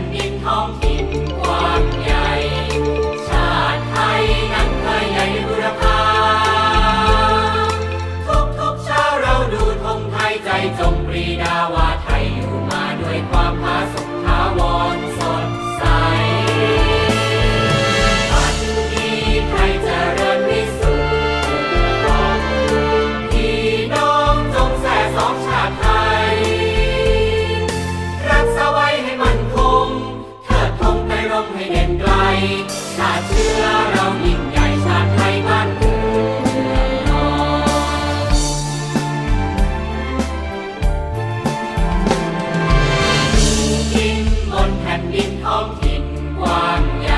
นดินทอง กให้เด่นไกลชาติเชื้อเรายิ่งใหญ่ชาติไทยบ้านเกูกินบนแผ่นดินท้องถิ่นกว้างใหญ่